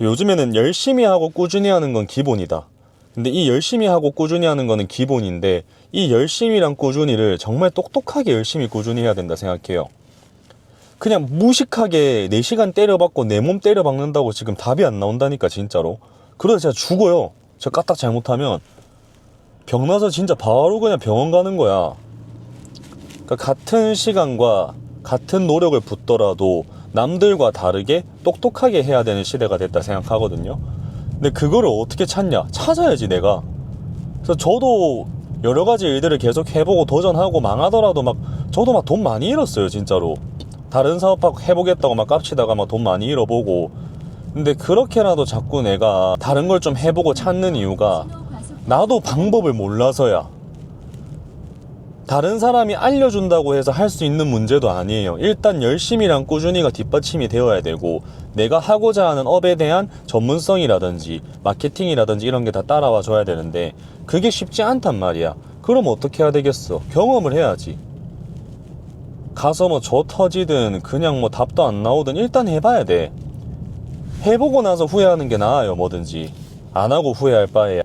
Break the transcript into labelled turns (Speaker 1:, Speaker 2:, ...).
Speaker 1: 요즘에는 열심히 하고 꾸준히 하는 건 기본이다. 근데 이 열심히 하고 꾸준히 하는 거는 기본인데 이 열심히랑 꾸준히를 정말 똑똑하게 열심히 꾸준히 해야 된다 생각해요. 그냥 무식하게 4시간 때려박고 내 몸 때려박는다고 지금 답이 안 나온다니까 진짜로. 그러다 제가 죽어요. 제가 까딱 잘못하면 병 나서 진짜 바로 그냥 병원 가는 거야. 그러니까 같은 시간과 같은 노력을 붓더라도 남들과 다르게 똑똑하게 해야 되는 시대가 됐다 생각하거든요. 근데 그거를 어떻게 찾냐? 찾아야지 내가. 그래서 저도 여러 가지 일들을 계속 해보고 도전하고 망하더라도 막 저도 막 돈 많이 잃었어요 진짜로. 다른 사업 막 해보겠다고 막 깝치다가 막 돈 많이 잃어보고. 근데 그렇게라도 자꾸 내가 다른 걸 좀 해보고 찾는 이유가 나도 방법을 몰라서야. 다른 사람이 알려준다고 해서 할 수 있는 문제도 아니에요. 일단 열심히랑 꾸준히가 뒷받침이 되어야 되고, 내가 하고자 하는 업에 대한 전문성이라든지, 마케팅이라든지 이런 게 다 따라와 줘야 되는데, 그게 쉽지 않단 말이야. 그럼 어떻게 해야 되겠어? 경험을 해야지. 가서 뭐 저 터지든, 그냥 뭐 답도 안 나오든 일단 해봐야 돼. 해보고 나서 후회하는 게 나아요, 뭐든지. 안 하고 후회할 바에야.